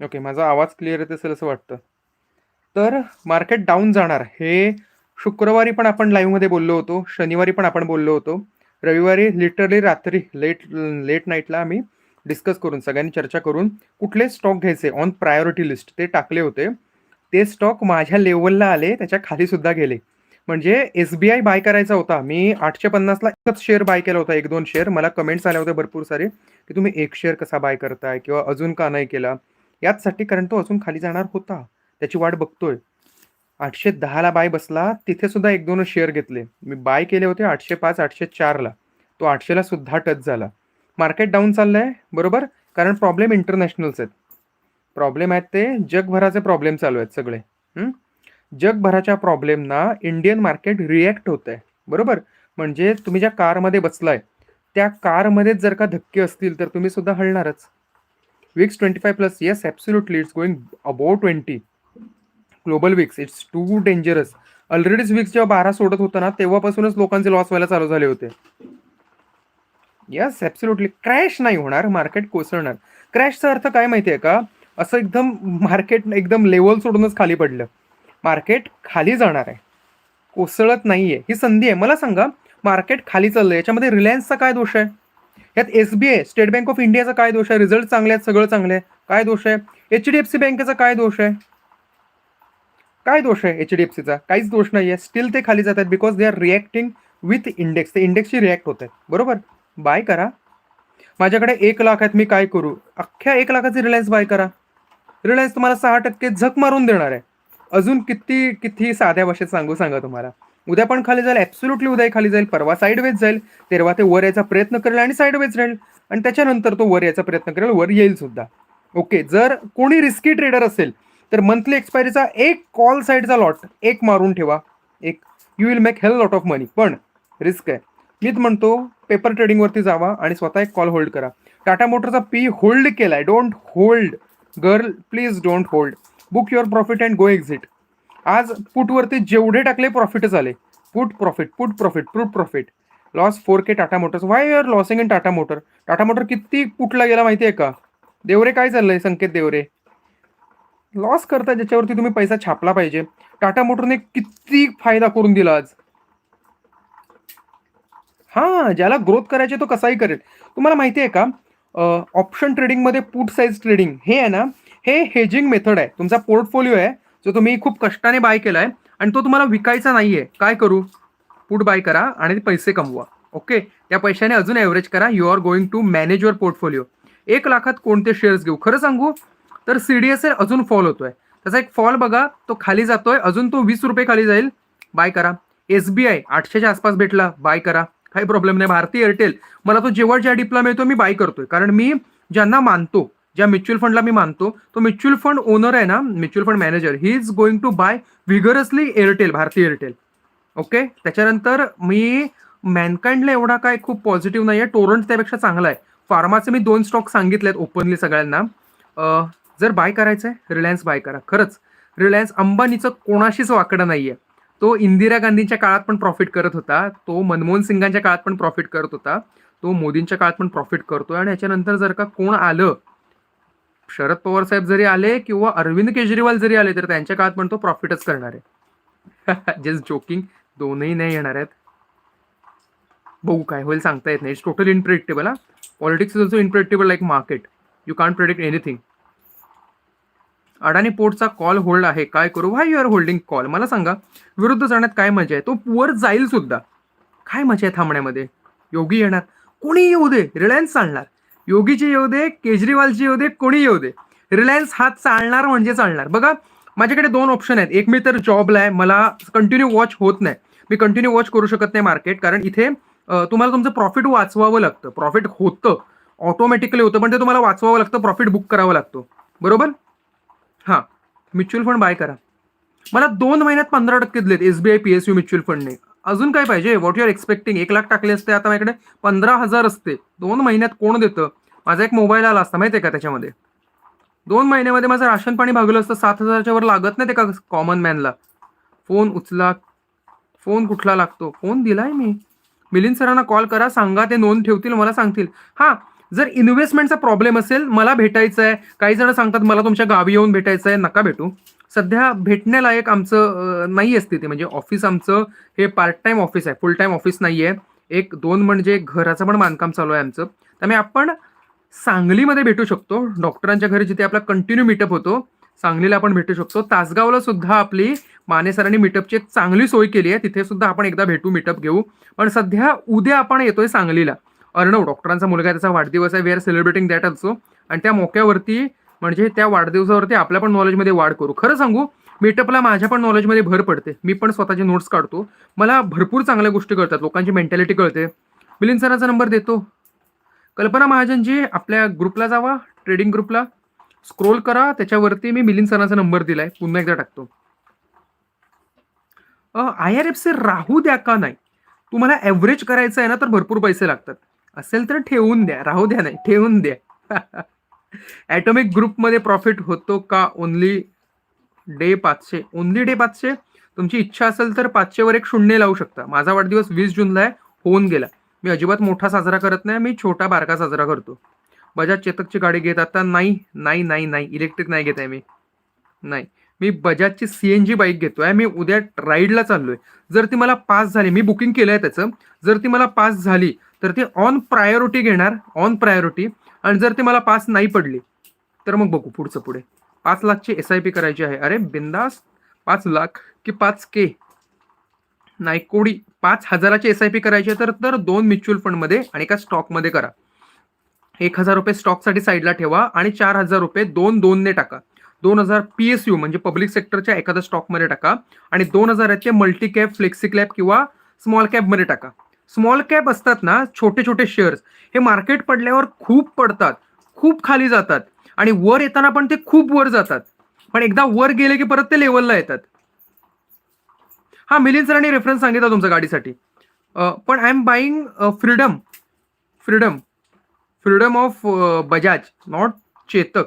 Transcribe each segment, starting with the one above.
Okay माझा आवाज clear येत असेल असं वाटतं. तर मार्केट डाऊन जाणार. हे शुक्रवारी पण आपण लाईव्हमध्ये बोललो होतो शनिवारी पण आपण बोललो होतो. रविवारी लिटरली रात्री लेट लेट नाईटला आम्ही डिस्कस करून सगळ्यांनी चर्चा करून कुठले स्टॉक घ्यायचे ऑन प्रायोरिटी लिस्ट ते टाकले होते. ते स्टॉक माझ्या लेवलला आले त्याच्या खालीसुद्धा गेले. म्हणजे एस बी आय बाय करायचा होता. मी आठशे पन्नासला एकच शेअर बाय केला होता एक दोन शेअर मला कमेंट्स आले होते भरपूर सारे की तुम्ही एक शेअर कसा बाय करताय किंवा अजून का नाही केला? याचसाठी कारण तो अजून खाली जाणार होता. त्याची वाट बघतोय. आठशे दहाला बाय बसला तिथे सुद्धा एक दोन शेअर घेतले. मी बाय केले होते आठशे पाच आठशे चारला तो आठशेला सुद्धा टच झाला. मार्केट डाऊन चाललंय बरोबर? कारण प्रॉब्लेम इंटरनॅशनल्स आहेत. प्रॉब्लेम आहेत ते जगभराचे प्रॉब्लेम चालू आहेत सगळे. जगभराच्या प्रॉब्लेमना इंडियन मार्केट रिॲक्ट होत आहे बरोबर? म्हणजे तुम्ही ज्या कारमध्ये बसलाय त्या कारमध्येच जर का धक्के असतील तर तुम्ही सुद्धा हलणारच. VIX twenty five plus yes absolutely it's going about twenty global VIX it's too dangerous ऑलरेडीच VIX जेव्हा बारा सोडत होतं ना तेव्हापासूनच लोकांचे लॉस व्हायला चालू झाले होते. यस ॲब्सोल्युटली क्रॅश नाही होणार मार्केट कोसळणार. क्रॅशचा अर्थ काय माहिती आहे का? असं एकदम मार्केट एकदम लेवल सोडूनच खाली पडलं. मार्केट खाली जाणार आहे. कोसळत नाही आहे ही संधी आहे. मला सांगा मार्केट खाली चाललं याच्यामध्ये रिलायन्सचा काय दोष आहे? यात S B I State Bank of इंडियाचा काय दोष आहे? रिझल्ट चांगले आहेत सगळं चांगलं आहे. काय दोष आहे? एच डी एफ सी बँकेचा काय दोष आहे? काय दोष आहे एच डी एफ सीचा काहीच दोष नाही आहे. स्टील ते खाली जात आहेत because they are reacting with index ते इंडेक्सशी रिॲक्ट होत. आहेत बरोबर? बाय करा. माझ्याकडे एक लाख आहेत मी काय करू? अख्ख्या एक लाखाची रिलायन्स बाय करा. रिलायन्स तुम्हाला सहा टक्के झक मारून देणार आहे. अजून किती किती साध्या भाषेत सांगू सांगा तुम्हाला? उद्या पण खाली जाईल ॲब्सोल्युटली उद्या खाली जाईल परवा साईडवेज जाईल तेव्हा ते वर यायचा प्रयत्न करेल आणि साईडवेज राहील. आणि त्याच्यानंतर तो वर यायचा प्रयत्न करेल वर येईल सुद्धा. ओके जर कोणी रिस्की ट्रेडर असेल तर मंथली एक्सपायरीचा एक कॉल साईडचा लॉट एक मारून ठेवा. एक you will make hell lot of money पण रिस्क आहे. मीच म्हणतो पेपर ट्रेडिंगवरती जावा आणि स्वतः एक कॉल होल्ड करा. टाटा मोटरचा पी होल्ड केलाय. Don't hold girl please don't hold book your profit and go exit आज पुटवरती जेवढे टाकले प्रॉफिटच आले put profit put profit put profit loss four K Tata motors why your losing in Tata motor Tata motor किती पुटला गेला माहिती आहे का? देवरे काय चाललंय? संकेत देवरे. लॉस करता ज्याच्यावरती तुम्ही पैसा छापला पाहिजे. टाटा मोटरने किती फायदा करून दिला आज? हा ज्याला ग्रोथ करायचे तो कसाही करेल. तुम्हाला माहिती आहे का ऑप्शन ट्रेडिंगमध्ये पुट साईज ट्रेडिंग हे आहे ना हे हेजिंग मेथड आहे. तुमचा पोर्टफोलिओ आहे. जो तुम्ही खूप कष्टाने बाय केलाय आणि तो तुम्हाला विकायचा नाहीये. काय करू? पुट बाय करा आणि पैसे कमवा. ओके त्या पैशाने अजून ॲव्हरेज करा. You are going to manage your portfolio एक लाखात कोणते शेअर्स घेऊ? खरं सांगू? तर सी डी एस एल अजून फॉल होतोय. त्याचा एक फॉल बघा. तो खाली जातोय. अजून तो वीस रुपये खाली जाईल. बाय करा. एस बी आय आठशेच्या आसपास भेटला. बाय करा. काही प्रॉब्लेम नाही. भारती एअरटेल मला तो जेव्हा ज्या डिप्ला मिळतो मी बाय करतोय. कारण मी ज्यांना मानतो ज्या म्युच्युअल फंडला मी मानतो तो म्युच्युअल फंड ओनर आहे ना mutual fund manager he is going to buy vigorously Airtel भारतीय एअरटेल ओके त्याच्यानंतर मी मॅनकाइंडला एवढा काय खूप पॉझिटिव्ह नाही आहे टोरंट त्यापेक्षा चांगला आहे. फार्माचे मी दोन स्टॉक सांगितले आहेत ओपनली सगळ्यांना जर बाय करायचं आहे रिलायन्स बाय करा. खरंच रिलायन्स अंबानीचं कोणाशीच वाकडं नाही आहे तो इंदिरा गांधींच्या काळात पण प्रॉफिट करत होता तो मनमोहन सिंगांच्या काळात पण प्रॉफिट करत होता तो मोदींच्या काळात पण प्रॉफिट करतोय आणि याच्यानंतर जर का कोण आलं शरद पवार साहेब जरी आले किंवा अरविंद केजरीवाल जरी आले तर त्यांच्या काळात पण तो प्रॉफिटच करणार आहे. जस्ट जोकिंग दोनही नाही येणार आहेत. बघू काय होईल सांगता येत नाही. इट्स टोटल इनप्रेडिक्टेबल हा. Politics is also unpredictable like market you can't predict anything Adani पोर्टचा call hold आहे. काय करू? Why you are holding call मला सांगा. विरुद्ध जाण्यात काय मजा आहे? तो वर जाईल सुद्धा. काय मजा आहे थांबण्यामध्ये? योगी येणार. कोणी येऊ दे? रिलायन्स चालणार योगीचे येऊ दे केजरीवालचे येऊ दे कोणी येऊ दे रिलायन्स हा चालणार म्हणजे चालणार. बघा माझ्याकडे दोन ऑप्शन आहेत. एक मी तर जॉबला आहे. मला कंटिन्यू वॉच होत नाही. मी कंटिन्यू वॉच करू शकत नाही मार्केट कारण इथे तुम्हाला तुमचं प्रॉफिट वाचवावं लागतं. प्रॉफिट होतं. ऑटोमॅटिकली होतं. पण ते तुम्हाला वाचवावं लागतं. प्रॉफिट बुक करावं लागतो. बरोबर? हां. म्युच्युअल फंड बाय करा. मला दोन महिन्यात पंधरा टक्के दिलेत. S B I P S U mutual फंडने अजून काय पाहिजे? व्हॉट यू आर एक्सपेक्टिंग एक लाख टाकले असते आता माझ्याकडे पंधरा हजार असते. दोन महिन्यात कोण देतं? माझा एक मोबाईल आला असता माहिती आहे का त्याच्यामध्ये? दोन महिन्यामध्ये माझं राशन पाणी भागलं असतं सात हजारच्या वर लागत नाही ते का कॉमन मॅनला फोन उचला. फोन कुठला लागतो? फोन दिलाय मी. मिलिंद सरांना कॉल करा सांगा ते नोंद ठेवतील मला सांगतील. हां जर इन्व्हेस्टमेंटचा प्रॉब्लेम असेल मला भेटायचं आहे काही जण सांगतात मला तुमच्या गावी येऊन भेटायचं आहे नका भेटू. सध्या भेटण्यालायक आमचं नाही आहे स्थिती. म्हणजे ऑफिस आमचं हे पार्ट टाइम ऑफिस आहे. फुल टाइम ऑफिस नाही आहे एक दोन म्हणजे घराचं पण बांधकाम चालू आहे आमचं. त्यामुळे आपण सांगलीमध्ये भेटू शकतो. डॉक्टरांच्या घरी जिथे आपला कंटिन्यू मीटअप होतो सांगलीला आपण भेटू शकतो. तासगावला सुद्धा आपली माने सरांनी मीटअपची एक चांगली सोय केली आहे. तिथे सुद्धा आपण एकदा भेटू मीटअप घेऊ. पण सध्या उद्या आपण येतोय सांगलीला. अर्णव डॉक्टरांचा मुलगा त्याचा वाढदिवस आहे. We are celebrating that also आणि त्या मोक्यावरती म्हणजे त्या वाढदिवसावरती आपल्या पण नॉलेजमध्ये वाढ करू. खरं सांगू मीटअपला माझ्या पण नॉलेजमध्ये भर पडते. मी पण स्वतःचे नोट्स काढतो. मला भरपूर चांगल्या गोष्टी कळतात. लोकांची मेंटॅलिटी कळते. मिलिंद सरांचा नंबर देतो. कल्पना महाजनजी आपल्या ग्रुपला जावा ट्रेडिंग ग्रुपला स्क्रोल करा त्याच्यावरती मी मिलिंद सरांचा नंबर दिलाय. पुन्हा एकदा टाकतो. आय आर एफ सी राहू द्या का नाही? तुम्हाला ॲव्हरेज करायचं आहे ना तर भरपूर पैसे लागतात. असेल तर ठेवून द्या. राहू द्या नाही ठेवून द्या. ॲटॉमिक ग्रुपमध्ये प्रॉफिट होतो का ओनली डे पाचशे? ओनली डे पाचशे? तुमची इच्छा असेल तर पाचशेवर एक शून्य लावू शकता. माझा वाढदिवस वीस जूनला आहे होऊन गेला. मी अजिबात मोठा साजरा करत नाही मी छोटा बारका साजरा करतो. बजाज चेतकची गाडी घेत आता नाही नाही नाही नाही. इलेक्ट्रिक नाही घेत आहे मी. नाही. मी बजाजची सी एन जी बाईक घेतोय. मी उद्या राईडला चाललोय. जर ती मला पास झाली मी बुकिंग केलं आहे त्याचं. जर ती मला पास झाली तर ती ऑन प्रायोरिटी घेणार ऑन प्रायोरिटी आणि जर ते मला पास नाही पडली तर मग बघू पुढचं पुढे. पाच लाखची एस आय पी करायची आहे. अरे बिंदास पाच लाख की पाच के नाही कोडी. पाच हजाराची एस आय पी करायची आहे तर तर दोन म्युच्युअल फंडमध्ये आणि एका स्टॉकमध्ये करा. एक हजार रुपये स्टॉकसाठी साईडला ठेवा आणि चार हजार रुपये दोन दोनने टाका. दोन हजार पी एस यू म्हणजे पब्लिक सेक्टरच्या एखाद्या स्टॉकमध्ये टाका आणि दोन हजाराचे मल्टी कॅप फ्लेक्सी कॅप किंवा स्मॉल कॅपमध्ये टाका. स्मॉल कॅप असतात ना छोटे छोटे शेअर्स हे मार्केट पडल्यावर खूप पडतात खूप खाली जातात आणि वर येताना पण ते खूप वर जातात. पण एकदा वर गेले की परत ते लेवलला येतात. हा मिलिंद सरांनी रेफरन्स सांगितला तुमच्या गाडीसाठी. पण I am buying freedom freedom freedom of Bajaj not Chetak.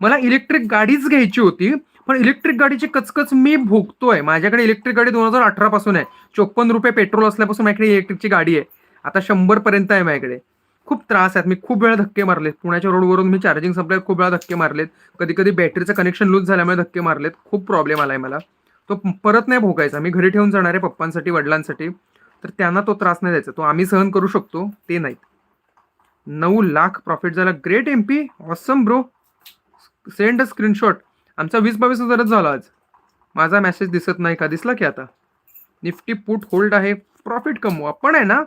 मला इलेक्ट्रिक गाडीच घ्यायची होती पण इलेक्ट्रिक गाडीची कचकच मी भोगतोय. माझ्याकडे इलेक्ट्रिक गाडी दोन हजार अठरा पासून आहे. चोपन्न रुपये पेट्रोल असल्यापासून माझ्याकडे इलेक्ट्रिकची गाडी आहे. आता शंभर पर्यंत आहे माझ्याकडे. खूप त्रास आहेत. मी खूप वेळा धक्के मारलेत. पुण्याच्या रोडवरून मी चार्जिंग संपल्यात खूप वेळा धक्के मारलेत. कधी कधी बॅटरीचं कनेक्शन लूज झाल्यामुळे धक्के मारलेत. खूप प्रॉब्लेम आलाय मला. तो परत नाही भोगायचा. मी घरी ठेवून जाणार आहे पप्पांसाठी वडिलांसाठी. तर त्यांना तो त्रास नाही द्यायचा. तो आम्ही सहन करू शकतो. ते नाहीत. नऊ लाख प्रॉफिट झाला. Great M P. Awesome bro. Send a screenshot. आमचा वीस बावीस हजारच झाला आज. माझा मेसेज दिसत नाही का? दिसला की आता? निफ्टी पुट होल्ड आहे. प्रॉफिट कमवा. पण आहे ना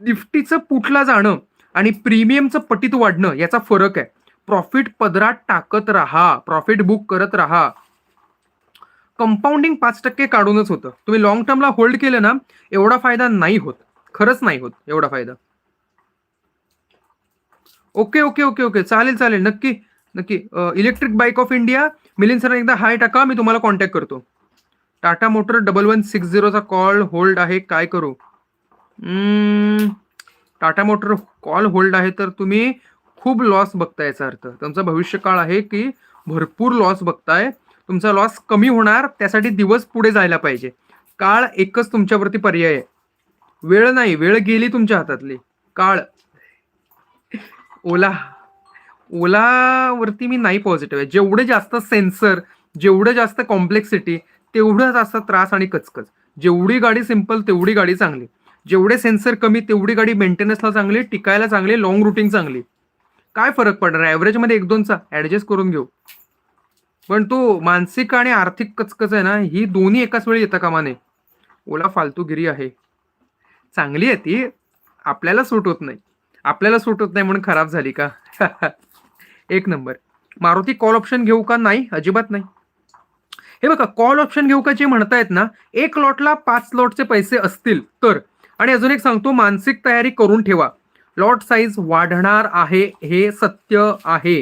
निफ्टीचं पुटला जाणं आणि प्रीमियमचं पटीत वाढणं याचा फरक आहे. प्रॉफिट पदरात टाकत राहा. प्रॉफिट बुक करत राहा. कंपाऊंडिंग पाच टक्के काढूनच होतं. तुम्ही लॉंग टर्मला होल्ड केलं ना एवढा फायदा नाही होत. खरंच नाही होत एवढा फायदा. ओके ओके ओके ओके चालेल चालेल. नक्की नक्की. Electric bike of India Milind sir एकदा हाय टाका मी तुम्हाला कॉन्टॅक्ट करतो. Tata motor double one six झिरोचा call hold आहे काय करू? टाटा मोटर कॉल होल्ड आहे तर तुम्ही खूप लॉस बघताय याचा अर्थ. तुमचा भविष्यकाळ आहे की भरपूर लॉस बघताय. तुमचा लॉस कमी होणार त्यासाठी दिवस पुढे जायला पाहिजे. काळ एकच तुमच्यावरती पर्याय आहे. वेळ नाही वेळ गेली तुमच्या हातातली. काळ. ओला. ओलावरती मी नाही पॉझिटिव्ह आहे. जेवढे जास्त सेन्सर जेवढं जास्त कॉम्प्लेक्सिटी तेवढं जास्त त्रास आणि कचकच. जेवढी गाडी सिंपल तेवढी गाडी चांगली. जेवढे सेन्सर कमी तेवढी गाडी मेंटेनन्सला चांगली टिकायला चांगली लॉंग रुटिंग चांगली. काय फरक पडणार? ॲव्हरेजमध्ये एक दोनचा ॲडजस्ट करून घेऊ. पण तो मानसिक आणि आर्थिक कचकच आहे ना ही दोन्ही एकाच वेळी येतं कामा नये ओला फालतूगिरी आहे. चांगली आहे ती. आपल्याला सूट होत नाही. आपल्याला सूट होत नाही म्हणून खराब झाली का? एक नंबर. मारुती कॉल ऑप्शन घेऊ का? नाही अजिबात नाही. हे बघा कॉल ऑप्शन घेऊ का जे म्हणतायत ना एक लॉटला पाच लॉटचे पैसे असतील तर. आणि अजून एक सांगतो मानसिक तयारी करून ठेवा. लॉट साईज वाढणार आहे हे सत्य आहे.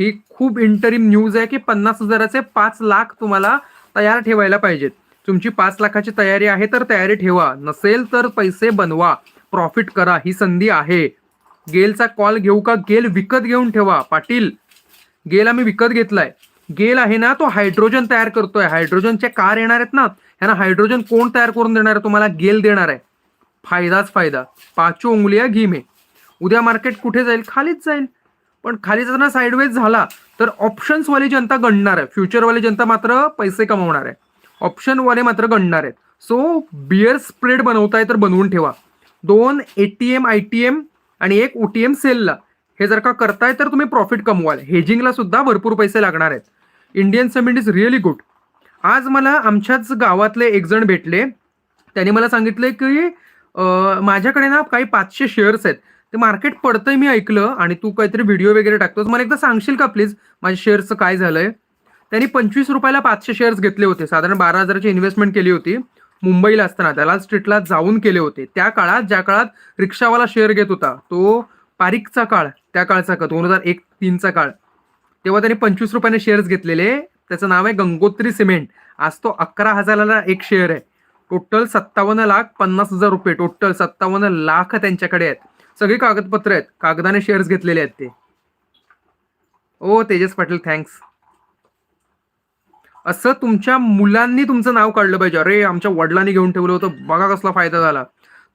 ही खूप इंटरिम न्यूज आहे की पन्नास हजाराचे पाच लाख तुम्हाला तयार ठेवायला पाहिजेत. तुमची पाच लाखाची तयारी आहे तर तयारी ठेवा. नसेल तर पैसे बनवा. प्रॉफिट करा. ही संधी आहे. गेलचा कॉल घेऊ का? गेल विकत घेऊन ठेवा पाटील. गेल आम्ही विकत घेतलाय. गेल आहे ना तो हायड्रोजन तयार करतोय. हायड्रोजनच्या कार येणार आहेत ना ह्यांना हायड्रोजन कोण तयार करून देणार आहे? तुम्हाला गेल देणार आहे. फायदाच फायदा. पाचो उंगलिया घिमे उद्या मार्केट कुठे जाईल? खालीच जाईल. पण खाली जाताना साईडवेज झाला तर ऑप्शन्सवाली जनता गणणार आहे. फ्युचरवाली जनता मात्र पैसे कमवणार आहे. ऑप्शनवाले मात्र गणणार आहेत. सो बिअर स्प्रेड बनवताय तर बनवून ठेवा. दोन A T M I T M आणि एक ओ टी एम सेलला हे जर का करताय तर तुम्ही प्रॉफिट कमवाल. हेजिंगला सुद्धा भरपूर पैसे लागणार आहेत. Indian cement is really good आज मला आमच्याच गावातले एक जण भेटले. त्यांनी मला सांगितले की माझ्याकडे ना काही पाचशे शेअर्स आहेत. ते मार्केट पडतंय मी ऐकलं आणि तू काहीतरी व्हिडिओ वगैरे टाकतोस. मला एकदा सांगशील का प्लीज माझ्या शेअर्सचं काय झालंय? त्यांनी पंचवीस रुपयाला पाचशे शेअर्स घेतले होते. साधारण बारा हजाराची इन्व्हेस्टमेंट केली होती. मुंबईला असताना त्याला स्ट्रीटला जाऊन केले होते. त्या काळात ज्या काळात रिक्षावाला शेअर घेत होता तो पारिकचा काळ त्या काळचा का दोन हजार एक तीनचा काळ. तेव्हा त्यांनी पंचवीस रुपयाने शेअर्स घेतलेले. त्याचं नाव आहे गंगोत्री सिमेंट. आज तो अकरा हजाराला एक शेअर आहे. टोटल सत्तावन्न लाख पन्नास हजार रुपये. टोटल सत्तावन्न लाख त्यांच्याकडे आहेत. सगळी कागदपत्र आहेत. कागदाने शेअर्स घेतलेले आहेत ते. ओ तेजस पाटील थँक्स असं तुमच्या मुलांनी तुमचं नाव काढलं पाहिजे. अरे आमच्या वडिलांनी घेऊन ठेवलं होतं. बघा कसला फायदा झाला.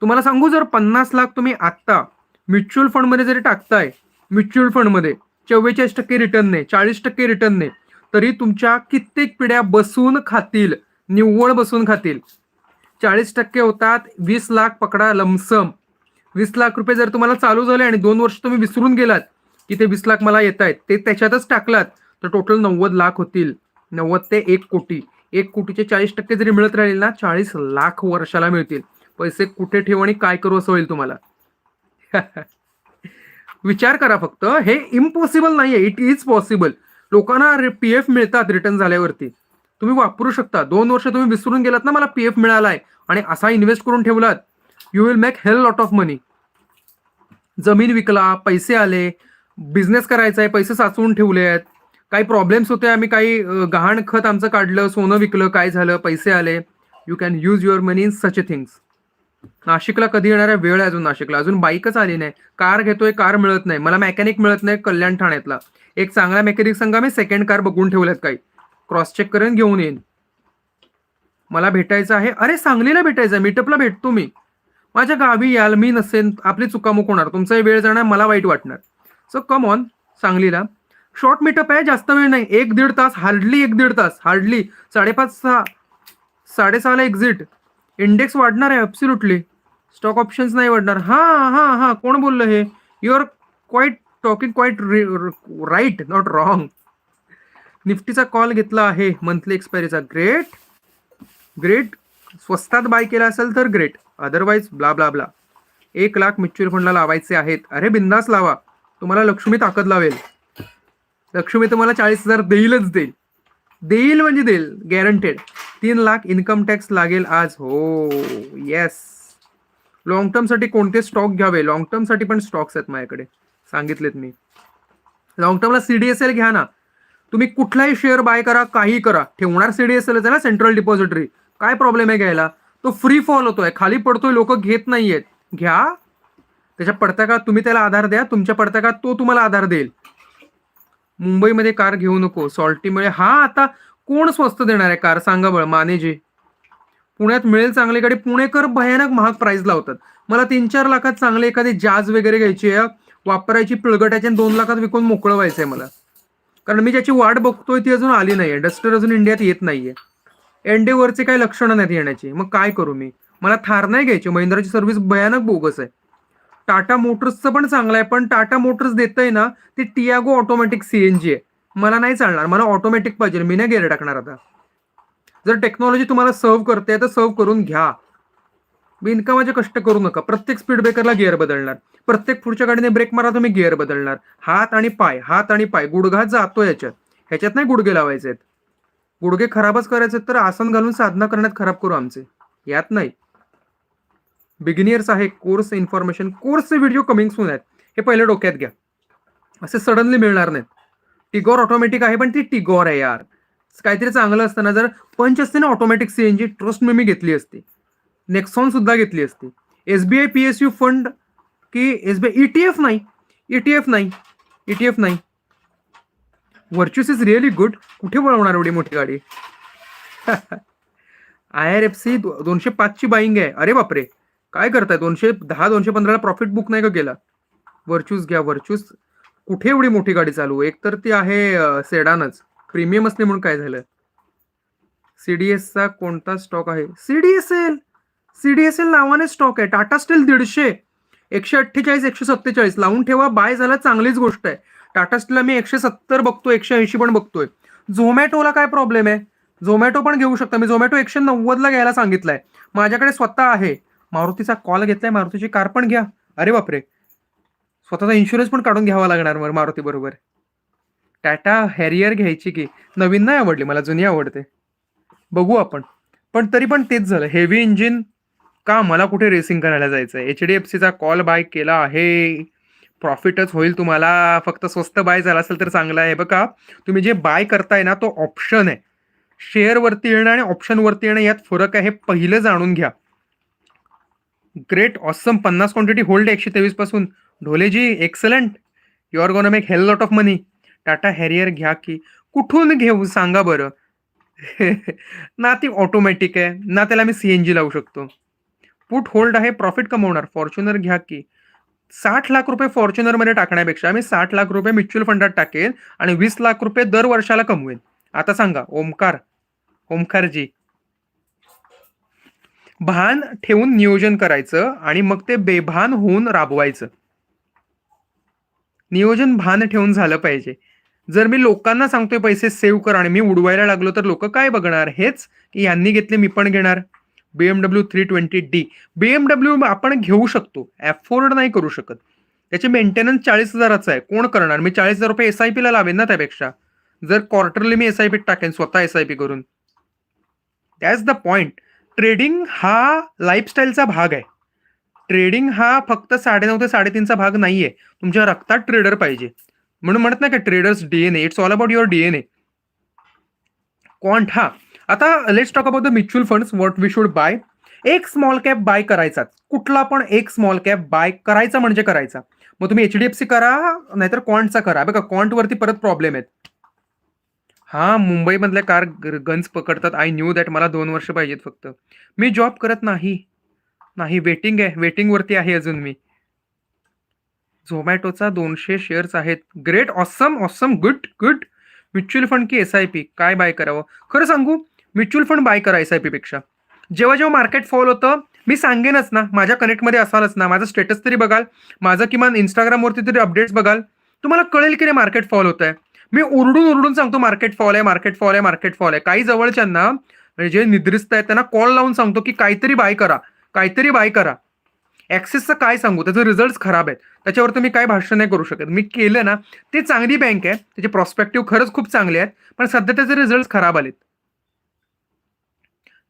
तुम्हाला सांगू जर पन्नास लाख तुम्ही आत्ता म्युच्युअल फंडमध्ये जरी टाकताय म्युच्युअल फंडमध्ये चव्वेचाळीस टक्के रिटर्नने चाळीस टक्के रिटर्नने तरी तुमच्या कित्येक पिढ्या बसून खातील निव्वळ बसून खातील. चाळीस टक्के होतात वीस लाख पकडा लमसम. वीस लाख रुपये जर तुम्हाला चालू झाले आणि दोन वर्ष तुम्ही विसरून गेलात की ते वीस लाख मला येत आहेत ते त्याच्यातच टाकलात तर टोटल नव्वद लाख होतील. नव्वद ते एक कोटी. एक कोटीचे चाळीस टक्के जरी मिळत राहील ना चाळीस लाख वर्षाला मिळतील. पैसे कुठे ठेवू आणि काय करू असं होईल तुम्हाला? विचार करा फक्त. हे इम्पॉसिबल नाहीये. इट इज पॉसिबल लोकांना पी एफ मिळतात रिटर्न झाल्यावरती. तुम्ही वापरू शकता. दोन वर्ष तुम्ही विसरून गेलात ना मला पी एफ आहे आणि असा इन्व्हेस्ट करून ठेवलात you will make hell lot of money जमीन विकला पैसे आले बिझनेस करायचा आहे पैसे साचवून ठेवले आहेत काही प्रॉब्लेम्स होते आम्ही काही गहाण खत आमचं काढलं सोनं विकलं काय झालं पैसे आले. You can use your money in such things नाशिकला कधी येणाऱ्या वेळ आहे अजून नाशिकला. अजून बाईकच आली नाही. कार घेतोय कार मिळत नाही. मला मेकॅनिक मिळत नाही कल्याण ठाण्यातला. एक चांगला मेकॅनिक सांगा मी सेकंड कार बघून ठेवल्यात काही. क्रॉस चेक करेन घेऊन येईन. मला भेटायचं आहे. अरे सांगलीला भेटायचं आहे. मीटअपला भेटतो मी. माझ्या गावी याल मी नसेन आपली चुकामुक होणार. तुमचाही वेळ जाणार मला वाईट वाटणार. सो कम ऑन सांगलीला. शॉर्ट मीटअप आहे जास्त वेळ नाही. एक दीड तास हार्डली एक दीड तास. हार्डली साडेपाच सहा साडेसहाला एक्झिट इंडेक्स वाढणार आहे अब्सोल्युटली स्टॉक ऑप्शन्स नाही वाढणार. हां हां हां. कोण बोललं हे? You are quite talking quite right not wrong निफ्टीचा call घेतला आहे मंथली एक्सपायरीचा ग्रेट ग्रेट स्वस्तात बाय केला असेल तर great otherwise bla bla bla एक लाख म्युच्युअल फंडला लावायचे आहेत. अरे बिंदास लावा. तुम्हाला लक्ष्मी ताकद लावेल. लक्ष्मी तुम्हाला चाळीस हजार देईलच देईल. देईल म्हणजे देईल गॅरंटेड तीन लाख इन्कम टॅक्स लागेल आज. हो येस लॉंग टर्मसाठी कोणते स्टॉक घ्यावे? लॉंग टर्मसाठी पण स्टॉक्स आहेत माझ्याकडे. सांगितलेत मी. लॉंग टर्मला सीडीएसएल घ्या ना. तुम्ही कुठलाही शेअर बाय करा काही करा. ठेवणार सीडीएसएल आहे ना सेंट्रल डिपॉझिटरी काय प्रॉब्लेम आहे घ्यायला? तो फ्री फॉल होतोय. खाली पडतोय लोक घेत नाहीयेत. घ्या. त्याच्या पडत्या तुम्ही त्याला आधार द्या. तुमच्या पडत्या तो तुम्हाला आधार देईल. मुंबईमध्ये कार घेऊ नको सॉल्टीमुळे हा आता कोण स्वस्त देणार आहे कार? सांगा बळ मानेजी. पुण्यात मिळेल चांगली गाडी पुणेकर भयानक महाग प्राइस लावतात. मला तीन चार लाखात चांगले एखादी जाज वगैरे घ्यायची आहे वापरायची पिळगटाची आणि दोन लाखात विकून मोकळं आहे मला. कारण मी ज्याची वाट बघतोय ती अजून आली नाहीये डस्टर अजून इंडियात येत नाहीये. एनडेवरचे काही लक्षणं नाहीत येण्याची. मग काय करू मी? मला थार नाही घ्यायची महिंद्राची सर्व्हिस भयानक बोगस आहे. टाटा मोटर्सचं पण चांगलं आहे पण टाटा मोटर्स देतंय ना ते टियागो ऑटोमॅटिक सीएनजी आहे. मला नाही चालणार मला ऑटोमॅटिक पाहिजे मी नाही गेअर टाकणार आता. जर टेक्नॉलॉजी तुम्हाला सर्व्ह करते तर सर्व्ह करून घ्या. बिनकामाचे कष्ट करू नका. प्रत्येक स्पीड ब्रेकरला गिअर बदलणार. प्रत्येक पुढच्या गाडीने ब्रेक मारा तुम्ही गिअर बदलणार. हात आणि पाय हात आणि पाय. गुडघा जातो याच्यात. ह्याच्यात नाही गुडघे लावायचे आहेत गुडघे खराबच करायचे आहेत तर आसन घालून साधना करण्यात खराब करू आमचे. यात नाही. बिगिनियर्स आहे कोर्स इन्फॉर्मेशन कोर्सचे व्हिडिओ कमिंग सून आहेत. हे पहिले डोक्यात घ्या. असे सडनली मिळणार नाहीत. टिगॉर ऑटोमॅटिक आहे पण ती टिगॉर आहे यार. काहीतरी चांगलं असतं ना जर पंच असते ना ऑटोमॅटिक सीएनजी ट्रस्ट मी मी घेतली असती. नेक्सॉन सुद्धा घेतली असती. SBI P S U fund की एसबीआय ईटीएफ नाही. ईटीएफ नाही. ईटीएफ नाही. व्हर्च्युस इज रिअली गुड कुठे वळवणार एवढी मोठी गाडी? आय आर एफ सी दोनशे पाचची बाईंग आहे. अरे बापरे. काय करताय? दोनशे दहा दोनशे पंधराला प्रॉफिट बुक नाही का केला? व्हर्च्यूज घ्या वर्चूस कुठे एवढी मोठी गाडी चालू? एक तर ती आहे सेडानच प्रीमियम असले म्हणून काय झालं? सीडीएसचा कोणता स्टॉक आहे? सीडीएसएल सीडीएसएल नावाने स्टॉक आहे. टाटा स्टील दीडशे एकशे अठ्ठेचाळीस एकशे सत्तेचाळीस. लावून ठेवा बाय झाला चांगलीच गोष्ट आहे. टाटा स्टीलला मी एकशे सत्तर बघतोय एकशे ऐंशी पण बघतोय. झोमॅटोला काय प्रॉब्लेम आहे? झोमॅटो पण घेऊ शकता. मी झोमॅटो एकशे नव्वदला घ्यायला सांगितलंय. माझ्याकडे स्वतः आहे. मारुतीचा कॉल घेतलाय मारुतीची कार पण घ्या. अरे बापरे. स्वतःचा इन्शुरन्स पण काढून घ्यावा लागणार मग मारुती बरोबर. टाटा हॅरियर घ्यायची की? नवीन नाही आवडली मला जुनी आवडते. बघू आपण. पण तरी पण तेच झालं. हेवी इंजिन का मला कुठे रेसिंग करायला जायचं एच डी एफ सीचा कॉल बाय केला आहे. प्रॉफिटच होईल तुम्हाला. फक्त स्वस्त बाय झाला असेल तर चांगला आहे. बघा तुम्ही जे बाय करताय ना तो ऑप्शन आहे. शेअरवरती येणं आणि ऑप्शनवरती येणं यात फरक आहे. हे पहिलं जाणून घ्या. ग्रेट ऑसम पन्नास क्वांटिटी होल्ड एकशे तेवीसपासून. Dholeji excellent you are gonna make hell lot of money Tata Harrier घ्या की. कुठून घेऊ सांगा बरं. ना ती ऑटोमॅटिक आहे. ना त्याला मी सी एन जी लावू शकतो. पुट होल्ड आहे प्रॉफिट कमवणार. फॉर्च्युनर घ्या की. साठ लाख रुपये फॉर्च्युनरमध्ये टाकण्यापेक्षा मी साठ लाख रुपये म्युच्युअल फंडात टाकेन आणि वीस लाख रुपये दर वर्षाला कमवेन. आता सांगा ओमकार. ओमकारजी. भान ठेवून नियोजन करायचं आणि मग ते बेभान होऊन राबवायचं. नियोजन भान ठेवून झालं पाहिजे. जर मी लोकांना सांगतोय पैसे सेव्ह कर आणि मी उडवायला लागलो तर लोक काय बघणार? हेच की यांनी घेतले मी पण घेणार. BMW three twenty D BMW आपण घेऊ शकतो. अफोर्ड नाही करू शकत. त्याचे मेंटेनन्स चाळीस हजाराचा आहे. कोण करणार? मी चाळीस हजार रुपये एस आय पीला लावेन ना त्यापेक्षा. जर क्वार्टरली मी एस आय पीत टाकेन स्वतः एस आय पी करून. दॅट्स द पॉइंट ट्रेडिंग हा लाईफस्टाईलचा भाग आहे. ट्रेडिंग हा फक्त साडेनऊ ते साडेतीनचा भाग नाही आहे तुमच्या रक्तात ट्रेडर पाहिजे. म्हणून म्हणत नाही का traders DNA it's all about your DNA. Quant हा. आता let's talk about the mutual funds what we should buy एक स्मॉल कॅप बाय करायचाच. कुठला पण एक स्मॉल कॅप बाय करायचा म्हणजे करायचा. मग तुम्ही एचडीएफसी करा नाहीतर क्वांटचा करा. बघा क्वांटवरती परत प्रॉब्लेम आहेत. हा मुंबईमधल्या कार गन्स पकडतात. आय न्यू दॅट मला दोन वर्ष पाहिजेत फक्त. मी जॉब करत नाही. नाही वेटिंग आहे. वेटिंगवरती आहे अजून मी. झोमॅटोचा दोनशे शेअर्स आहेत. Great awesome awesome good good mutual fund की एस आय पी काय बाय करावं? खरं सांगू म्युच्युअल फंड बाय करा एस आय पी पेक्षा. जेव्हा जेव्हा मार्केट फॉल होतं मी सांगेनच ना. माझ्या कनेक्टमध्ये असालच ना. माझं स्टेटस तरी बघाल. माझं किमान इंस्टाग्रामवरती तरी अपडेट्स बघाल. तुम्हाला कळेल की नाही मार्केट फॉल होत आहे मी ओरडून ओरडून सांगतो मार्केट फॉल आहे मार्केट फॉल आहे मार्केट फॉल आहे. काही जवळच्यांना जे निद्रिस्त आहेत त्यांना कॉल लावून सांगतो की काहीतरी बाय करा काहीतरी बाय करा. ॲक्सिसचं काय सांगू? त्याचे रिझल्ट खराब आहेत. त्याच्यावर तुम्ही काय भाष्य नाही करू शकत. मी केलं ना ते चांगली बँक आहे. त्याचे प्रॉस्पेक्टिव्ह खरंच खूप चांगले आहेत. पण सध्या त्याचे रिझल्ट खराब आलेत.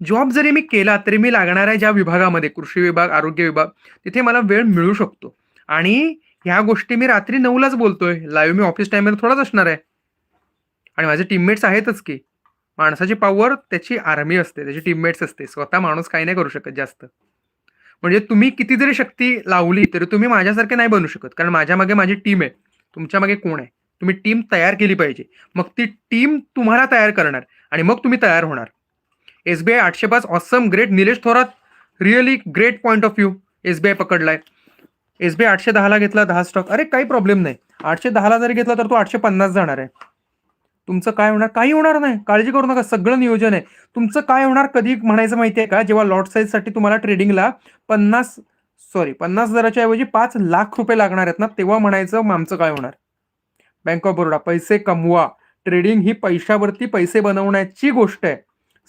जॉब जरी मी केला तरी मी लागणाऱ्या ज्या विभागामध्ये कृषी विभाग आरोग्य विभाग तिथे मला वेळ मिळू शकतो. आणि ह्या गोष्टी मी रात्री नऊलाच बोलतोय. लाईव्ह मी ऑफिस टाईममध्ये थोडाच असणार आहे. आणि माझे टीममेट्स आहेतच की. माणसाची पॉवर त्याची आर्मी असते त्याची टीममेट्स असते. स्वतः माणूस काही नाही करू शकत जास्त. म्हणजे तुम्ही किती जरी शक्ती लावली तरी तुम्ही माझ्यासारखे नाही बनू शकत. कारण माझ्या मागे माझी टीम आहे. तुमच्या मागे कोण आहे? तुम्ही टीम तयार केली पाहिजे. मग ती टीम तुम्हाला तयार करणार आणि मग तुम्ही तयार होणार. एस बी आय आठशे पाच awesome great Nilesh Thorat really great point of view S B I पकडलाय. S B I आठशे दहाला घेतला दहा स्टॉक अरे काही प्रॉब्लेम नाही. आठशे दहाला जरी घेतला तर तो आठशे पन्नास जाणार आहे. तुमचं काय होणार? काही होणार नाही. काळजी करू नका. सगळं नियोजन आहे. तुमचं काय होणार? कधी म्हणायचं माहिती आहे का? जेव्हा लॉट साईजसाठी तुम्हाला ट्रेडिंगला पन्नास सॉरी पन्नास हजाराच्या ऐवजी पाच लाख रुपये लागणार आहेत ना तेव्हा म्हणायचं आमचं काय होणार? बँक ऑफ बरोडा पैसे कमवा. ट्रेडिंग ही पैशावरती पैसे बनवण्याची गोष्ट आहे.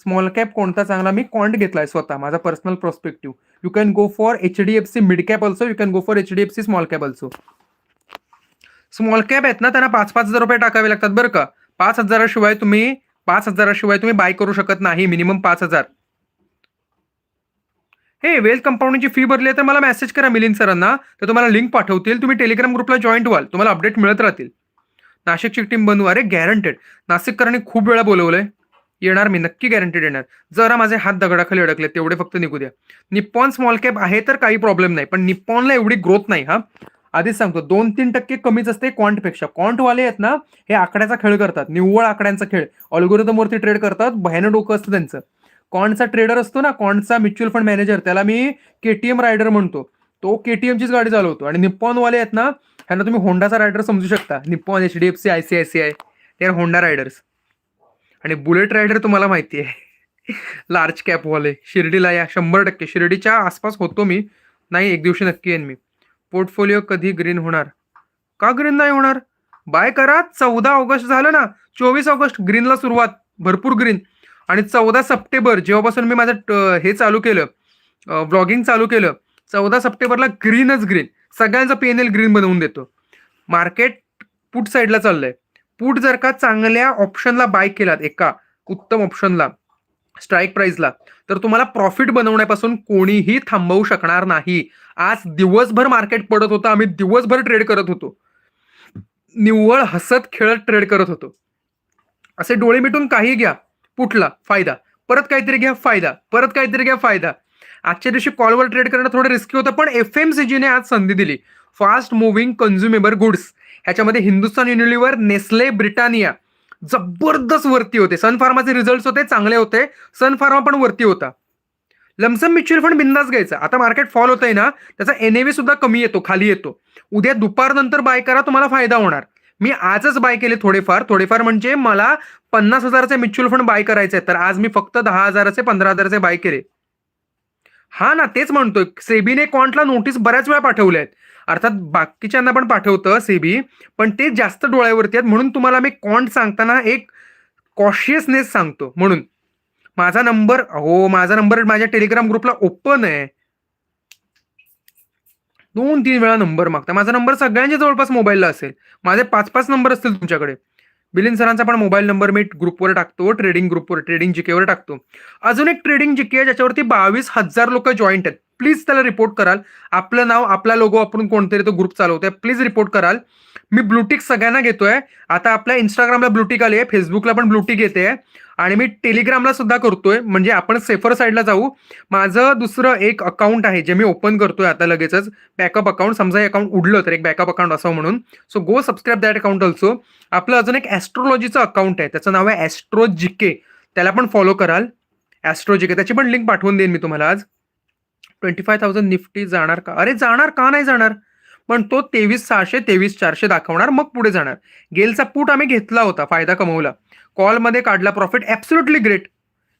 स्मॉल कॅप कोणता चांगला? मी कॉन्ट घेतलाय स्वतः. माझा personal prospective you can go for H D F C mid cap also you can go for H D F C small cap also small cap आहेत ना त्यांना पाच पाच हजार रुपये टाकावे लागतात बरं का? पाच हजाराशिवाय तुम्ही पाच हजाराशिवाय तुम्ही बाय करू शकत नाही मिनिमम पाच हजार. हे वेल्थ कंपाऊंडची फी भरली तर मला मेसेज करा मिलिंद सरांना तर तुम्हाला लिंक पाठवतील. तुम्ही टेलिग्राम ग्रुपला जॉईंट व्हाल तुम्हाला अपडेट मिळत राहतील. नाशिकची टीम बनवू अरे गॅरंटेड नाशिककरांनी खूप वेळा बोलवलंय येणार मी नक्की गॅरंटेड येणार. जरा माझे हात दगडाखाली अडकले तेवढे फक्त निघू द्या. निप्पॉन स्मॉल कॅप आहे तर काही प्रॉब्लेम नाही पण निप्पॉनला एवढी ग्रोथ नाही हा. आधीच सांगतो दोन तीन टक्के कमीच असते क्वांटपेक्षा. क्वांटवाले आहेत ना हे आकड्याचा खेळ करतात निव्वळ आकड्यांचा खेळ. अल्गोरिदमवरती ट्रेड करतात भयानक डोकं असतं त्यांचं. कॉन्टचा ट्रेडर असतो ना कॉन्टचा म्युच्युअल फंड मॅनेजर त्याला मी केटीएम रायडर म्हणतो. तो केटीएमचीच गाडी चालवतो. आणि निप्पॉनवाले आहेत ना ह्यांना तुम्ही होंडाचा रायडर समजू शकता. Nippon H D F C I C I C I. C are Honda riders आणि बुलेट रायडर तुम्हाला माहिती आहे. लार्ज कॅपवाले शिर्डीला या शंभर टक्के. शिर्डीच्या आसपास होतो मी. नाही एक दिवशी नक्की येईन मी. पोर्टफोलिओ कधी ग्रीन होणार? का ग्रीन नाही होणार? बाय करा चौदा ऑगस्ट झालं ना चोवीस ऑगस्ट ग्रीनला सुरुवात भरपूर ग्रीन. आणि चौदा सप्टेंबर जेव्हापासून मी माझं ट- हे चालू केलं ब्लॉगिंग चालू केलं चौदा सप्टेंबरला ग्रीनच ग्रीन. सगळ्यांचा एल ग्रीन बनवून देतो. मार्केट पुट साईडला चाललंय. पुट जर का चांगल्या ऑप्शनला बाय केलात एका उत्तम ऑप्शनला स्ट्राईक प्राईजला तर तुम्हाला प्रॉफिट बनवण्यापासून कोणीही थांबवू शकणार नाही. आज दिवसभर मार्केट पडत होतं आम्ही दिवसभर ट्रेड करत होतो. निव्वळ हसत खेळत ट्रेड करत होतो. असे डोळे मिटून काही घ्या पुटला फायदा. परत काहीतरी घ्या फायदा. परत काहीतरी घ्या फायदा. आजच्या दिवशी कॉलवर ट्रेड करणं थोडं रिस्की होतं पण एफ एम सी जीने आज संधी दिली. फास्ट मुव्हिंग कन्झ्युमेबल गुड्स ह्याच्यामध्ये हिंदुस्तान युनिलिव्हर नेस्ले ब्रिटानिया जबरदस्त वरती होते. सन फार्माचे रिझल्ट होते चांगले होते. सन फार्मा पण वरती होता. लमसम म्युच्युअल फंड बिंदास घ्यायचा. आता मार्केट फॉल होत आहे ना त्याचा एनएव्ही सुद्धा कमी येतो खाली येतो. उद्या दुपारनंतर बाय करा तुम्हाला फायदा होणार. मी आजच बाय केले थोडेफार. थोडेफार म्हणजे मला पन्नास हजाराचे म्युच्युअल फंड बाय करायचे आहे तर आज मी फक्त दहा हजाराचे पंधरा हजाराचे बाय केले. हा ना तेच म्हणतोय. सेबीने कॉन्टला नोटीस बऱ्याच वेळा पाठवल्या आहेत. अर्थात बाकीच्यांना पण पाठवतं सेबी पण ते जास्त डोळ्यावरती आहेत. म्हणून तुम्हाला मी कॉन्ट सांगताना एक कॉशियसनेस सांगतो. म्हणून. माझा नंबर हो माझा नंबर माझ्या टेलिग्राम ग्रुपला ओपन आहे. दोन तीन वेळा नंबर मागता माझा नंबर सगळ्यांच्या जवळपास मोबाईलला असेल. माझे पाच पाच नंबर असतील तुमच्याकडे. बिलिन सरांचा पण मोबाईल नंबर मी ग्रुपवर टाकतो ट्रेडिंग ग्रुपवर ट्रेडिंग जीकेवर टाकतो. अजून एक ट्रेडिंग जीके आहे ज्याच्यावरती बावीस हजार लोक जॉईंट आहेत. प्लीज त्याला रिपोर्ट कराल. आपलं नाव आपला लोगो आपण कोणतरी तो ग्रुप चालवतोय. प्लीज रिपोर्ट कराल. मी ब्लूटिक सगळ्यांना घेतोय. आता आपल्या इंस्टाग्रामला ब्लूटिक आली आहे फेसबुकला पण ब्लूटिक येते आणि मी टेलिग्रामला सुद्धा करतोय म्हणजे आपण सेफर साईडला जाऊ. माझं दुसरं एक अकाउंट आहे जे मी ओपन करतोय आता लगेचच. बॅकअप अकाउंट समजा हे अकाउंट उडलं तर एक बॅकअप अकाउंट असं म्हणून. So go subscribe that account also आपलं अजून एक ॲस्ट्रोलॉजीचं अकाउंट आहे त्याचं नाव आहे ॲस्ट्रो जिके त्याला पण फॉलो कराल. ॲस्ट्रो जिके त्याची पण लिंक पाठवून देईन मी तुम्हाला आज. ट्वेंटी फाय थाउजंड निफ्टी जाणार का? अरे जाणार का नाही जाणार? पण तो तेवीस सहाशे तेवीस चारशे दाखवणार मग पुढे जाणार. गेलचा पूट आम्ही घेतला होता फायदा कमवला. कॉलमध्ये काढला प्रॉफिट ॲब्सोल्युटली ग्रेट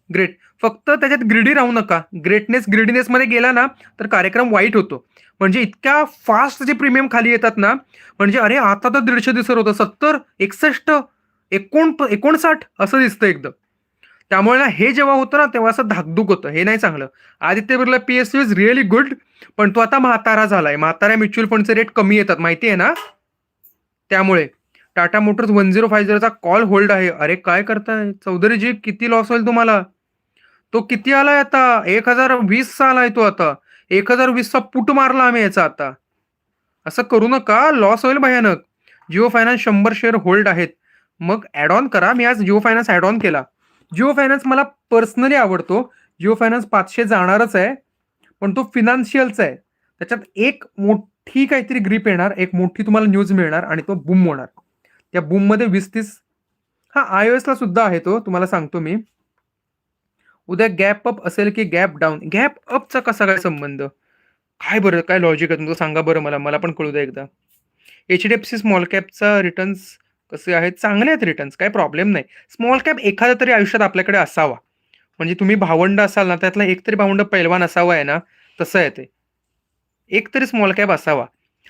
ग्रेट फक्त त्याच्यात ग्रिडी राहू नका. ग्रेटनेस ग्रिडीनेसमध्ये गेला ना तर कार्यक्रम वाईट होतो. म्हणजे इतक्या फास्ट जे प्रीमियम खाली येतात ना म्हणजे अरे आता तर दीडशे दिसत होतं सत्तर एकसष्ट एकोण एकोणसाठ असं दिसतं एकदम. त्यामुळे ना हे जेव्हा होतं ना तेव्हा असं धाकधूक होतं. हे नाही चांगलं. Aditya Birla P S U is really good पण तो आता म्हातारा झालाय. म्हातारा म्युच्युअल फंडचे रेट कमी येतात माहिती आहे ना? त्यामुळे. Tata motors one zero five झिरोचा call hold आहे. अरे काय करताय? चौधरीजी किती लॉस होईल तुम्हाला? तो किती आलाय आता? एक हजार वीसचा आलाय तो आता. एक हजार वीसचा पुट मारला आम्ही याचा आता. असं करू नका. लॉस होईल भयानक. जिओ फायनान्स शंभर शेअर होल्ड आहेत. मग ॲड ऑन करा. मी आज जिओ फायनान्स ॲड ऑन केला. जिओ फायनान्स मला पर्सनली आवडतो. जिओ फायनान्स पाचशे जाणारच आहे पण तो फिनान्शियलचा आहे. त्याच्यात एक मोठी काहीतरी ग्रीप येणार एक मोठी तुम्हाला न्यूज मिळणार आणि तो बूम होणार. त्या बूममध्ये वीस तीस हा आय ओ ला सुद्धा आहे तो तुम्हाला सांगतो मी. उद्या गॅप अप असेल की गॅप डाऊन गॅप अपचा कसा काय संबंध? काय बरं काय लॉजिक आहे तुमचं? सांगा बरं मला मला पण कळू द्या एकदा. H D F C small captcha returns कसे आहेत? चांगले आहेत रिटर्न्स काय प्रॉब्लेम नाही. स्मॉल कॅप एखादा तरी आयुष्यात आपल्याकडे असावा. म्हणजे तुम्ही भावंड असाल ना त्यातला एक तरी भावंड पैलवान असावा आहे ना तसं आहे ते. एक तरी स्मॉल कॅप असावा.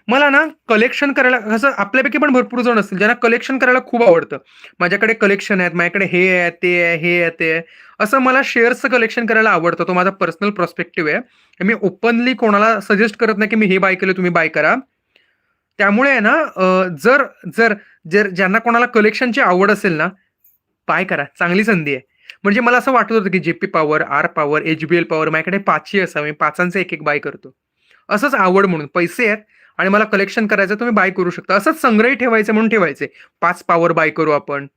मला ना कलेक्शन करायला कसं आपल्यापैकी पण भरपूर जण असतील ज्यांना कलेक्शन करायला खूप आवडतं. माझ्याकडे कलेक्शन आहेत माझ्याकडे हे आहे ते आहे हे आहे ते आहे. असं मला शेअर्सचं कलेक्शन करायला आवडतं. तो माझा पर्सनल प्रॉस्पेक्टिव्ह आहे. मी ओपनली कोणाला सजेस्ट करत नाही की मी हे बाय केलं तुम्ही बाय करा. त्यामुळे आहे ना जर जर जर ज्यांना कोणाला कलेक्शनची आवड असेल ना बाय करा. चांगली संधी आहे. म्हणजे मला असं वाटत होतं की JP power R power H B L power माझ्याकडे पाचही असावे. पाचांचे एक एक बाय करतो. असंच आवड म्हणून पैसे आहेत आणि मला कलेक्शन करायचं तुम्ही बाय करू शकता. असंच संग्रही ठेवायचे म्हणून ठेवायचे. पाच पॉवर बाय करू आपण.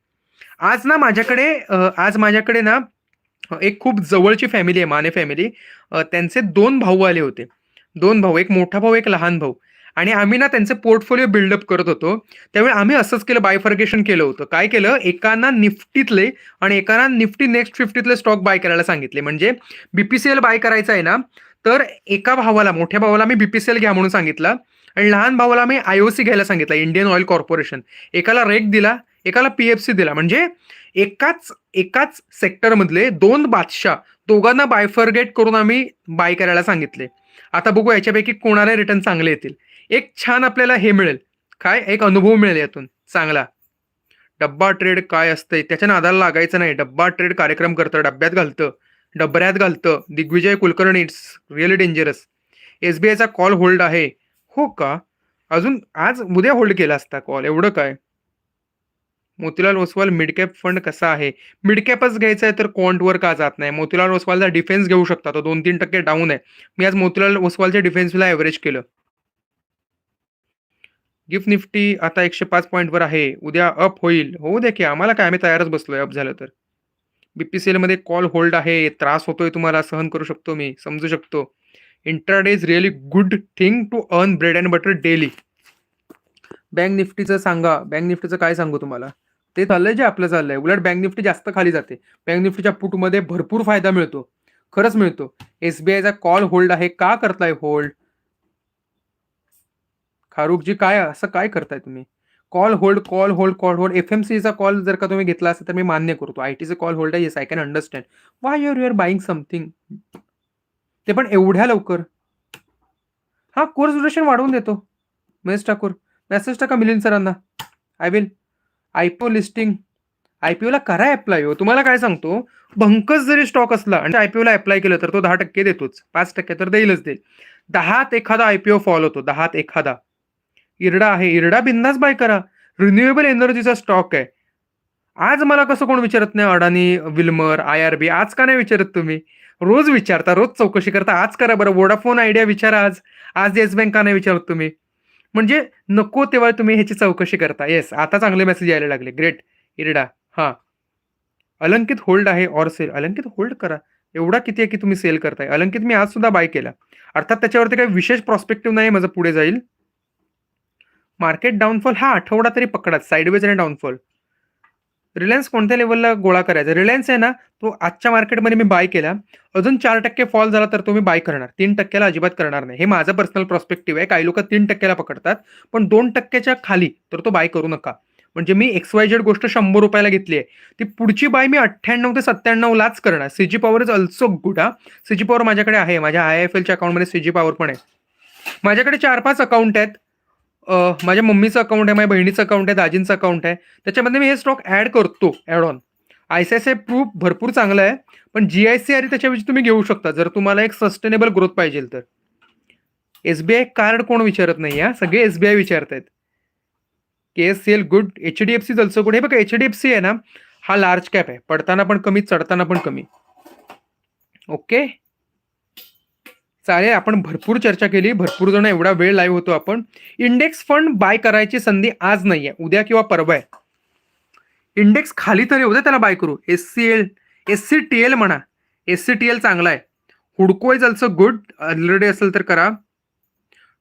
आज ना माझ्याकडे आज माझ्याकडे ना एक खूप जवळची फॅमिली आहे माने फॅमिली त्यांचे दोन भाऊ आले होते. दोन भाऊ एक मोठा भाऊ एक लहान भाऊ. आणि आम्ही ना त्यांचे पोर्टफोलिओ बिल्डअप करत होतो. त्यावेळी आम्ही असंच केलं बायफर्गेशन केलं होतं. काय केलं? एकांना निफ्टीतले आणि एकांना निफ्टी नेक्स्ट फिफ्टीतले स्टॉक बाय करायला सांगितले. म्हणजे बीपीसीएल बाय करायचं आहे ना तर एका भावाला मोठ्या भावाला मी बीपीसीएल घ्या म्हणून सांगितलं आणि लहान भावाला मी आयओसी घ्यायला सांगितलं इंडियन ऑइल कॉर्पोरेशन एकाला रेक दिला एकाला पीएफसी दिला. म्हणजे एकाच एकाच सेक्टरमधले दोन बादशाह दोघांना बायफर्गेट करून आम्ही बाय करायला सांगितले. आता बघू याच्यापैकी कोणाला रिटर्न चांगले येतील. एक छान आपल्याला हे मिळेल. काय? एक अनुभव मिळेल यातून. चांगला. डब्बा ट्रेड काय असतंय? त्याच्या नादाला लागायचं नाही. डब्बा ट्रेड कार्यक्रम करतं डब्यात घालतं डबऱ्यात घालतं. Digvijay Kulkarni it's really dangerous S B आयचा कॉल होल्ड आहे. हो का? अजून आज उद्या होल्ड केला असता कॉल एवढं काय? मोतीलाल ओसवाल मिडकॅप फंड कसा आहे? मिडकॅपच घ्यायचा आहे तर क्वांटवर का जात नाही? मोतीलाल ओसवालचा डिफेन्स घेऊ शकता. तो दोन तीन टक्के डाऊन आहे. मी आज मोतीलाल ओसवालच्या डिफेन्सला ॲव्हरेज केलं. गिफ्ट निफ्टी आता एकशे पाच पॉईंटवर आहे. उद्या अप होईल. होऊ दे की आम्हाला काय? आम्ही तयारच बसलोय अप झालं तर. बीपीसीएलमध्ये कॉल होल्ड आहे. त्रास होतोय तुम्हाला सहन करू शकतो मी समजू शकतो. Intraday is really good thing to earn bread and butter daily bank निफ्टीचं सांगा. बँक निफ्टीचं काय सांगू तुम्हाला? ते चाललंय जे आपलं चाललंय. उलट बँक निफ्टी जास्त खाली जाते. बँक निफ्टीच्या पुटमध्ये भरपूर फायदा मिळतो. खरंच मिळतो. एसबीआयचा कॉल होल्ड आहे. का करताय होल्ड खारुकजी काय असं काय करताय तुम्ही? Call hold call hold call hold F M सीचा कॉल जर का तुम्ही घेतला असेल तर मी मान्य करतो. आय टीचं कॉल होल्ड आहे. Yes I can understand why your your buying something ते पण एवढ्या लवकर? हा कोर्स ड्युरेशन वाढवून देतो. महेश ठाकूर मेसेज टाका मिलिंद सरांना. I will I P O listing I P ओला करा अप्लाय हो. तुम्हाला काय सांगतो? भंकस जरी स्टॉक असला आणि आय पी ओला अप्लाय केलं तर तो दहा टक्के देतोच. पाच टक्के तर देईलच देईल दहात एखादा आय पी ओ फॉल होतो. दहात एखादा. इरडा आहे इरडा बिंदास बाय करा. रिन्युएबल एनर्जीचा स्टॉक आहे. आज मला कसं कोण विचारत नाही Adani Wilmar I R B आज का नाही विचारत तुम्ही? रोज विचारता रोज चौकशी करता आज करा बरं. वोडाफोन आयडिया विचारा आज. आज येस बँक का नाही विचारत तुम्ही? म्हणजे नको तेव्हा तुम्ही ह्याची चौकशी करता. येस आता चांगले मेसेज यायला लागले. Great IREDA. हां. अलंकित होल्ड आहे ऑर सेल अलंकित होल्ड करा. एवढा किती आहे की तुम्ही सेल करताय? अलंकित मी आज सुद्धा बाय केला. अर्थात त्याच्यावरती काही विशेष प्रॉस्पेक्टिव्ह नाही माझं पुढे जाईल. मार्केट डाऊनफॉल हा आठवडा तरी पकडा साईडवेज आणि डाऊनफॉल रिलायन्स कोणत्या लेवलला गोळा करायचा? रिलायन्स आहे ना तो आजच्या मार्केटमध्ये मी बाय केला. अजून चार टक्के फॉल झाला तर तो मी बाय करणार. तीन टक्क्याला अजिबात करणार नाही. हे माझं पर्सनल प्रॉस्पेक्टिव्ह आहे. काही लोक तीन टक्क्याला पकडतात पण दोन टक्क्याच्या खाली तर तो बाय करू नका. म्हणजे मी एक्स वाय जेड गोष्ट शंभर रुपयाला घेतली आहे. ती पुढची बाय मी अठ्ठ्याण्णव ते सत्त्याण्णवलाच करणार. CG power is also good हा. सीजी पॉवर माझ्याकडे आहे. माझ्या आय एफ एलच्या अकाउंटमध्ये सीजी पॉवर पण आहे. माझ्याकडे चार पाच अकाउंट आहेत. अ, माझ्या मम्मीचं अकाउंट आहे माझ्या बहिणीचं अकाउंट आहे दाजींचं अकाउंट आहे. त्याच्यामध्ये मी हे स्टॉक ॲड करतो add on I C I C I proof भरपूर चांगलं आहे पण जी आय सी आर त्याच्याऐवजी तुम्ही घेऊ शकता जर तुम्हाला एक सस्टेनेबल ग्रोथ पाहिजे तर. एस बी आय कार्ड कोण विचारत नाही हा? सगळे एस बी आय विचारत आहेत K S C L good H D F C जलसो good हे बघा एच डी एफ सी आहे ना हा लार्ज कॅप आहे. पडताना पण कमी चढताना पण कमी. ओके चालेल आपण भरपूर चर्चा केली भरपूर जण एवढा वेळ लाईव्ह होतो आपण. इंडेक्स फंड बाय करायची संधी आज नाही आहे उद्या किंवा परवा आहे. इंडेक्स खाली तरी उद्या त्याला बाय करू. S C L S C T L म्हणा. एस सी टी एल चांगला आहे. हुडको इज अल्सो गुड ऑलरेडी असेल तर करा.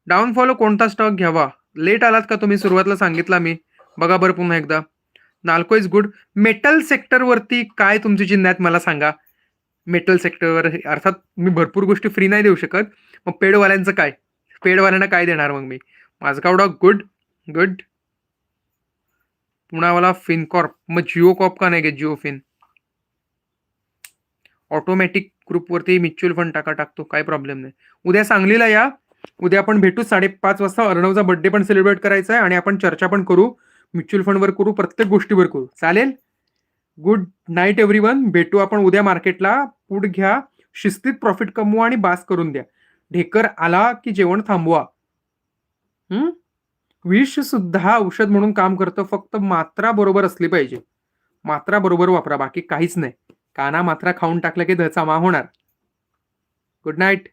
डाऊनफॉलो कोणता स्टॉक घ्यावा? लेट आलात का तुम्ही? सुरुवातीला सांगितला मी. बघा बरं पुन्हा एकदा. नाल्को इज गुड मेटल सेक्टरवरती काय तुमची चिन्ह आहेत मला सांगा. मेटल सेक्टरवर अर्थात मी भरपूर गोष्टी फ्री नाही देऊ शकत. मग पेडवाल्यांचं काय? पेडवाल्यांना काय देणार मग मी? माझं कावडा गुड गुड पुणावाला फिनकॉर्प मग जिओ कॉप का नाही घेत? जिओ फिन ऑटोमॅटिक ग्रुपवरती म्युच्युअल फंड टाका टाकतो. काय प्रॉब्लेम नाही. उद्या सांगलीला या. उद्या आपण भेटू. साडेपाच वाजता अर्णवचा बर्थडे पण सेलिब्रेट करायचा आहे आणि आपण चर्चा पण करू. म्युच्युअल फंडवर करू. प्रत्येक गोष्टीवर करू. चालेल? गुड नाईट एव्हरी वन भेटू आपण उद्या मार्केटला पुढ घ्या शिस्तीत प्रॉफिट कमवा आणि बास करून द्या. ढेकर आला की जेवण थांबवा. हम्म? विष सुद्धा औषध म्हणून काम करतं फक्त मात्रा बरोबर असली पाहिजे. मात्रा बरोबर वापरा बाकी काहीच नाही. काना मात्रा खाऊन टाकलं की धचामा होणार. Good night